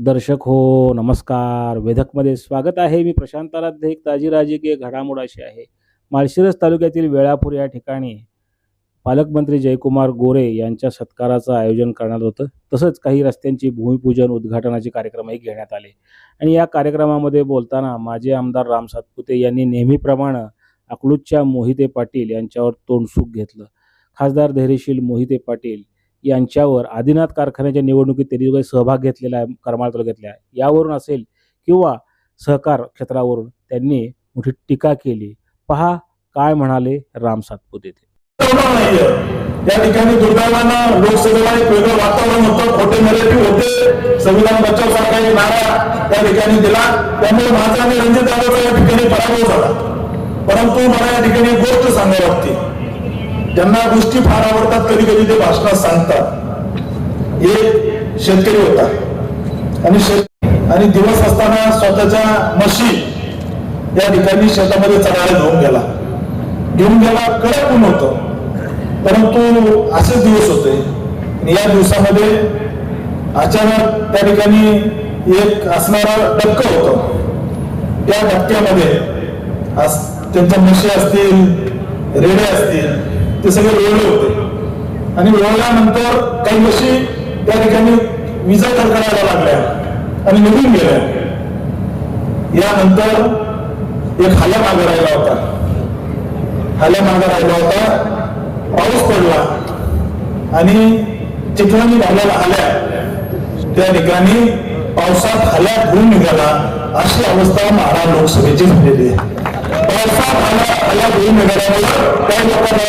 दर्शक हो नमस्कार. वेधकमध्ये स्वागत आहे. मी प्रशांत आराध्य एक ताजी राजकीय घडामोड अशी आहे. माळशिरस तालुक्यातील वेळापूर या ठिकाणी पालकमंत्री जयकुमार गोरे यांच्या सत्काराचं आयोजन करण्यात होतं. तसंच काही रस्त्यांची भूमिपूजन उद्घाटनाचे कार्यक्रमही घेण्यात आले. आणि या कार्यक्रमामध्ये बोलताना माजी आमदार राम सातपुते यांनी नेहमीप्रमाणे अकलूजच्या मोहिते पाटील यांच्यावर तोंडसूक घेतलं. खासदार धैर्यशील मोहिते पाटील यांच्यावर आदिनाथ कारखान्याच्या निवडणुकीत त्यांनी जो काही सहभाग घेतलेला आहे करमाळ तालुक्यातल्या यावरून असेल किंवा सहकार क्षेत्रावरून त्यांनी मोठी टीका केली. पहा काय म्हणाले राम सातपुते त्या ठिकाणी दुर्दैवानं लोकसभेला एक वेगळं वातावरण होतं. खोटे नरेटिव्ह होते. संविधान बचाव सारखा एक नारा त्या ठिकाणी दिला. त्यामुळे माझा आणि रणजित दादाचा या ठिकाणी पराभव झाला. परंतु मला या ठिकाणी गोष्ट सांगावी लागते त्यांना गोष्टी फार आवडतात कधी कधी ते भाषणात सांगतात. एक शेतकरी होता. आणि आणि दिवस असताना स्वतःच्या म्हशी या ठिकाणी शेतामध्ये चढायला घेऊन गेला. घेऊन गेला कडक ऊन होतं. परंतु असेच दिवस होते. या दिवसामध्ये अचानक त्या ठिकाणी एक असणारा डबक होत. त्या डबक्यामध्ये अस- त्यांच्या म्हशी असतील रेडे असतील ते सगळे लोळले होते. आणि वेळल्यानंतर काही वर्षी त्या ठिकाणी विजा कडकडायला लागल्या आणि निघून गेल्या. यानंतर एक हल्या मागे राहिला होता. हल्या मागे राहिला होता. पाऊस पडला आणि चिखलानी झालेला आल्या त्या ठिकाणी पावसात हल्या धुवून निघाला अशी अवस्था महाराज लोकसभेची झालेली आहे. पावसात हल्या हल्या धुवून निघाल्यामुळे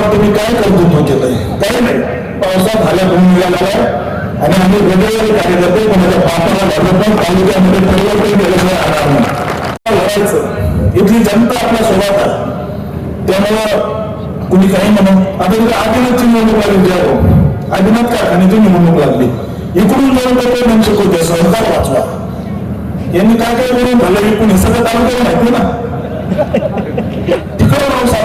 काही लोकांना मी काय कर्तृत्व केलंय काय नाही. पावसात झाल्या धुवून निघालेला आणि आम्ही वेगवेगळे कार्यकर्ते कोणाच्या पापाला लागत पण तालुक्यामध्ये परिवर्तन केल्याशिवाय राहणार नाही लढायचं इथली जनता आपल्यासोबत आहे. त्यामुळं कुणी काही म्हणून आता तिथे आदिनाथची निवडणूक लागली ज्या आदिनाथ कारखान्याची निवडणूक लागली. इकडून दोन लोक म्हणून शिकवते सहकार वाचवा. यांनी काय काय करून झालं इकडून हे सगळं तालुक्याला माहिती ना?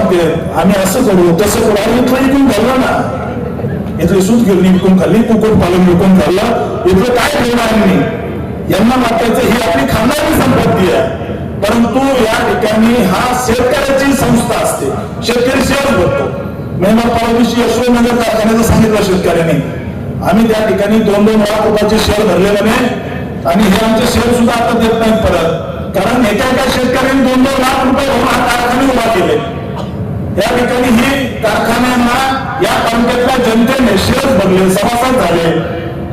सांगते आम्ही असं करू तसं करू आणि इथलं इकडून घाललं ना इथली सूत गिरणी विकून खाल्ली कुकुट पालन विकून खाल्लं इथलं काय करणार नाही। यांना वाटायचं ही आपली खानदारी संपत्ती आहे परंतु या ठिकाणी हा शेतकऱ्याची संस्था असते शेतकरी शेअर भरतो मेहनत परवा दिवशी कारखान्याचं सांगितलं शेतकऱ्यांनी आम्ही त्या ठिकाणी दोन दोन लाख रुपयाचे शेअर भरलेले नाही आणि हे, आमचे शेअर सुद्धा आता देत नाहीत परत कारण एका एका ठिकाणी ही कारखान्यांना या तालुक्यातल्या जनतेने शेत भरले सभासद झाले.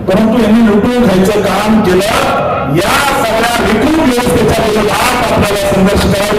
परंतु यांनी लुटून घ्यायचं काम केलं. या सगळ्या विकृत व्यवस्थेच्या विरोधात आपल्याला संघर्ष करावा